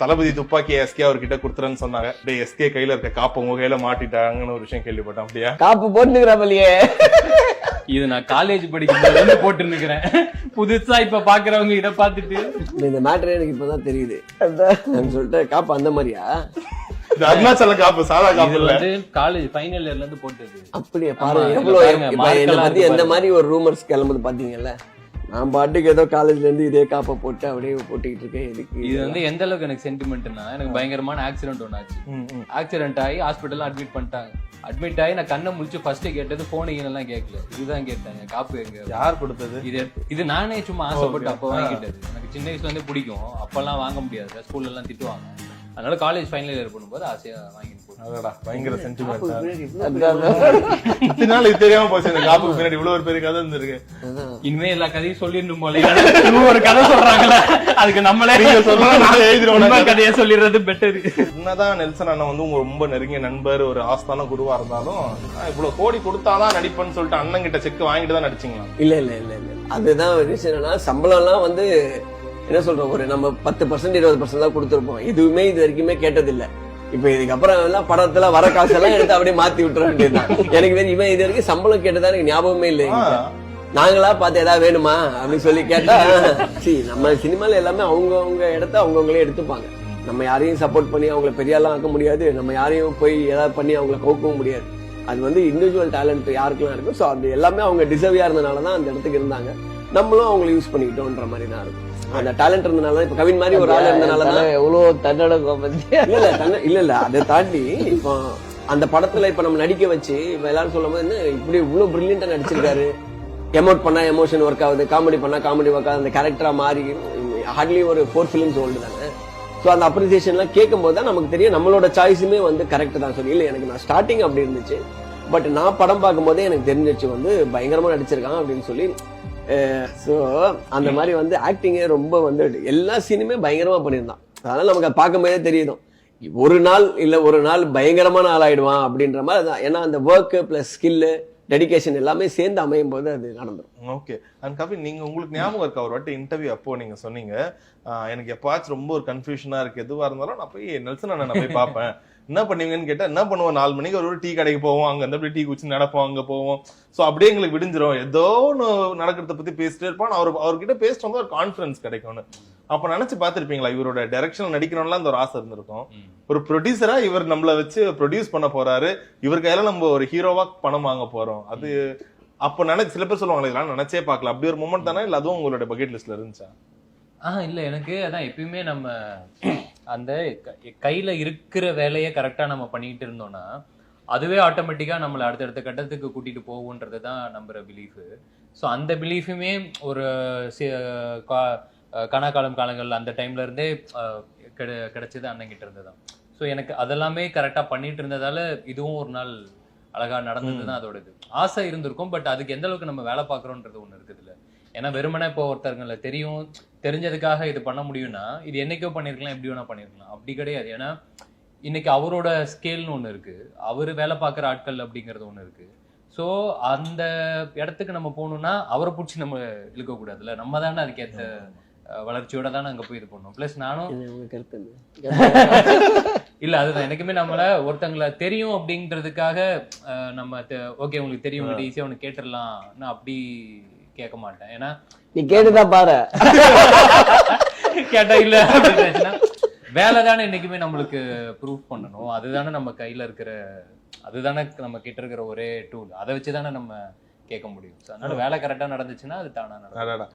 தளபதி துப்பாக்கி எஸ்கே அவர்கிட்ட கொடுத்துறேன்னு சொன்னாங்க. டேய் எஸ்கே கையில இருக்க காப்ப உங்க கையில மாட்டிட்டாங்கன்னு ஒரு விஷயம் கேள்விப்பட்டேன். அப்படியா? காப்பு போட்டுக்கிறாப்பலையே இது நான் காலேஜ் படிக்கும்போது வந்து போட்டு நிக்கிறேன் புதுசா இப்ப பாக்குறவங்க இத பாத்துட்டு இந்த மேட்டர் எனக்கு இப்பதான் தெரியுது. நான் சொல்லிட்டு காப்பு அந்த மாதிரியா? அருணாச்சல காப்பு சாதா காப்பு இல்ல. காலேஜ் ஃபைனல் இயர்ல இருந்து போட்டது. அப்படியே பாருங்க எவ்வளவு எந்த. மாதிரி ஒரு ரூமர்ஸ் கிளம்புது பாத்தீங்கல்ல? நான் பாட்டுக்கு ஏதோ காலேஜ்ல இருந்து இதே காப்பை போட்டு அப்படியே போட்டுக்கிட்டு இருக்கேன். எதுக்கு இது வந்து எந்த அளவுக்கு எனக்கு சென்டிமெண்ட்னா எனக்கு பயங்கரமான ஆக்சிடென்ட் ஒன்று ஆச்சு. ம், ம். ஆக்சிடென்ட் ஆகி ஹாஸ்பிட்டல்ல அட்மிட் பண்ணிட்டாங்க. அட்மிட் ஆகி நான் கண்ணை முழிச்சு ஃபர்ஸ்ட் கேட்டது போன் எல்லாம் கேட்கல. இதுதான் கேட்டாங்க காப்பு எங்க? யார் கொடுத்தது? இது இது நானே சும்மா ஆசைப்பட்டு அப்போ வாங்கிட்டது. எனக்கு சின்ன வயசுல இருந்தே பிடிக்கும். அப்பெல்லாம் வாங்க முடியாது. ஸ்கூல்ல எல்லாம் திட்டுவாங்க. அதனால காலேஜ் ஃபைனல் இயர் பண்ணும்போது ஆசையா வாங்கிட்டு அடடா பயங்கர சென்டிமெண்ட் அதான், இத்தனை நாள் இது தெரியாம போச்சு இந்த காப்புக்கு பின்னாடி இவ்வளவு ஒரு பெரிய கதை இருந்திருக்கு. இனிமே எல்லா கதையும் சொல்லிடணும் போல. ஒரு கதை சொல்றாங்களே அதுக்கு நம்மளே. உண்மை கதையை சொல்லிடுறது பெட்டர் என்னதான் நெல்சன் அண்ணன் வந்து உங்க ரொம்ப நெருங்கிய நண்பர் ஒரு ஆஸ்தான குருவா இருந்தாலும் இவ்வளவு கோடி கொடுத்தாதான் நடிப்பேன்னு சொல்லிட்டு அண்ணன் கிட்ட செக் வாங்கிட்டு தான் நடிச்சீங்களா? இல்ல இல்ல இல்ல இல்ல. அதுதான் ஒரு விஷயம் என்னன்னா சம்பளம் எல்லாம் வந்து என்ன சொல்றோம் ஒரு நம்ம பத்து பர்சன்ட் இருபது பர்சன்ட் தான் கொடுத்துருப்போம். எதுவுமே இது வரைக்குமே கேட்டதில்ல. இப்ப இதுக்கப்புறம் எல்லாம் படத்துல வர காசெல்லாம் எடுத்து அப்படியே மாத்தி விட்டுற வேண்டியதுதான். எனக்கு வேற இவன் இது வரைக்கும் சம்பளம் கேட்டதா எனக்கு ஞாபகமே இல்லை. நாங்களா பார்த்து ஏதாவது வேணுமா அப்படின்னு சொல்லி கேட்டா சி நம்ம சினிமால எல்லாமே அவங்க அவங்க இடத்த அவங்கவுங்களே எடுத்துப்பாங்க. நம்ம யாரையும் சப்போர்ட் பண்ணி அவங்கள பெரிய ஆளா ஆக்க முடியாது. நம்ம யாரையும் போய் ஏதாவது பண்ணி அவங்கள கவுக்கவும் முடியாது. அது வந்து இண்டிவிஜுவல் டேலண்ட் யாருக்கெல்லாம் இருக்கும் ஸோ அது எல்லாமே அவங்க டிசர்வியா இருந்தனால தான் அந்த இடத்துக்கு இருந்தாங்க. நம்மளும் அவங்களை யூஸ் பண்ணிக்கிட்டோன்ற மாதிரி தான் இருக்கும். அந்த டேலண்ட் இருந்தனால இப்ப கவின் மாதிரி ஒரு ஆள் இருந்தனால தான் எவ்வளவு பத்தி இல்ல இல்ல தன்ன- இல்ல இல்ல அதை தாண்டி இப்போ அந்த படத்துல இப்ப நம்ம நடிக்க வச்சு இப்ப எல்லாரும் சொல்லும் போது என்ன இப்படி இவ்வளவு பிரில்லியண்டா நடிச்சிருக்காரு. எமோட் பண்ணா எமோஷன் ஒர்க் ஆகுது காமெடி பண்ணா காமெடி ஒர்க் ஆகுது அந்த கேரக்டரா மாறி ஹார்ட்லி ஒரு ஃபோர் ஃபிலிம்ஸ் ஓல்டு தானே. ஸோ அந்த அப்ரிசியேஷன்லாம் கேட்கும் போது தான் நமக்கு தெரியும் நம்மளோட சாய்ஸுமே வந்து கரெக்ட் தான். சொல்லி இல்லை எனக்கு நான் ஸ்டார்டிங் அப்படி இருந்துச்சு. பட் நான் படம் பார்க்கும்போதே எனக்கு தெரிஞ்சிச்சு வந்து பயங்கரமா நடிச்சிருக்கான் அப்படின்னு சொல்லி ஸோ அந்த மாதிரி வந்து ஆக்டிங்கே ரொம்ப வந்து எல்லா சீனுமே பயங்கரமாக பண்ணியிருந்தான். அதனால் நமக்கு அதை பார்க்கும்போதே தெரியுதும் ஒரு நாள் இல்லை ஒரு நாள் பயங்கரமான ஆள் ஆகிடுவான் அப்படின்ற மாதிரி தான் ஏன்னா அந்த ஒர்க்கு ப்ளஸ் ஸ்கில்லு டெடிகேஷன் எல்லாமே சேர்ந்து அமையும் போது அது நடந்துடும் ஓகே அண்ட் கவி நீங்க உங்களுக்கு ஞாபகம் இருக்கா? ஒரு வாட்டி இன்டர்வியூ அப்போ நீங்க சொன்னீங்க ஆஹ் எனக்கு எப்பாச்சும் ரொம்ப ஒரு கன்ஃபியூஷனா இருக்கு. எதுவா இருந்தாலும் நான் போய் நெல்சன் அண்ணன் நான் போய் பார்ப்பேன். என்ன பண்ணுவீங்கன்னு கேட்டா என்ன பண்ணுவோம்? நாலு மணிக்கு ஒரு டீ கடைக்கு போவோம். அங்க இருந்து டீ குடிச்சு நடப்போம் அங்க போவோம். சோ அப்படியே எங்களுக்கு விடிஞ்சிரும். ஏதோ ஒன்று நடக்கிறத பத்தி பேசிட்டே இருப்பான் அவர் அவர்கிட்ட பேசிட்டு வந்து ஒரு கான்ஃபிடன்ஸ் கிடைக்கும்னு. அப்ப நினைச்சு பார்த்திருப்பீங்களா இவரோட டைரக்ஷன் நடிக்கணும்லாம் அந்த ஒரு ஆசை இருந்திருக்கும். ஒரு ப்ரொடியூசரா இவர் நம்மள வச்சு ப்ரொடியூஸ் பண்ண போறாரு இவர் கையில நம்ம ஒரு ஹீரோவா பணம் வாங்க போறோம். அது அப்ப நினைச்சு சில பேர் சொல்லுவாங்க இதெல்லாம் நினைச்சே பார்க்கல. அப்படி ஒரு மூமெண்ட் தானே இல்ல அதுவும் உங்களோட பக்கெட் லிஸ்ட்ல இருந்துச்சா? ஆஹ் இல்ல எனக்கு அதான் எப்பயுமே நம்ம அந்த கையில இருக்கிற வேலையை கரெக்டா நம்ம பண்ணிட்டு இருந்தோம்னா அதுவே ஆட்டோமேட்டிக்கா நம்மளை அடுத்தடுத்த கட்டத்துக்கு கூட்டிட்டு போகுன்றது தான் நம்புற பிலீஃப் ஸோ அந்த பிலீஃபுமே ஒரு கனாக்காலம் காலங்கள்ல அந்த டைம்ல இருந்தே கிடை- கிடைச்சது அண்ணன் கிட்ட இருந்து தான் ஸோ எனக்கு அதெல்லாமே கரெக்டா பண்ணிட்டு இருந்ததால இதுவும் ஒரு நாள் அழகா நடந்தது தான் அதோட இது. ஆசை இருந்திருக்கும் பட் அதுக்கு எந்த அளவுக்கு நம்ம வேலை பார்க்குறோன்றது ஒன்று இருக்குது இல்ல. ஏன்னா வெறுமனே இப்போ ஒருத்தருங்கள தெரியும் தெரிஞ்சதுக்காக இது பண்ண முடியும்னா இது என்னைக்கோ பண்ணிருக்கலாம் எப்படி வேணா பண்ணிருக்கலாம். அப்படி கிடையாது. ஏன்னா இன்னைக்கு அவரோட ஸ்கேல்னு ஒன்று இருக்கு. அவர் வேலை பார்க்குற ஆட்கள் அப்படிங்கிறது ஒன்று இருக்கு. ஸோ அந்த இடத்துக்கு நம்ம போகணும்னா அவரை பிடிச்சி நம்ம இழுக்கக்கூடாதுல்ல. நம்ம தானே அதுக்கேற்ற வளர்ச்சியோட தானே அங்கே போய் இது பண்ணணும் ப்ளஸ் நானும்? இல்ல அதுதான். எனக்குமே நம்மள ஒருத்தங்கள தெரியும் அப்படின்றதுக்காக நம்ம ஓகே உங்களுக்கு தெரியும் உங்களுக்கு ஈஸியா உனக்கு கேட்டுடலாம் நான் அப்படி கேட்க மாட்டேன். ஏன்னா நீ கேட்டுதான் பாரு. கேட்டா இல்ல வேலை தானே என்னைக்குமே நம்மளுக்கு ப்ரூஃப் பண்ணணும். அதுதானே நம்ம கையில இருக்கிற அதுதானே நம்ம கிட்ட இருக்கிற ஒரே டூல் அதை வச்சு தானே நம்ம கேட்க முடியும். அதனால வேலை கரெக்டா நடந்துச்சுன்னா அது தானா நடக்கும்.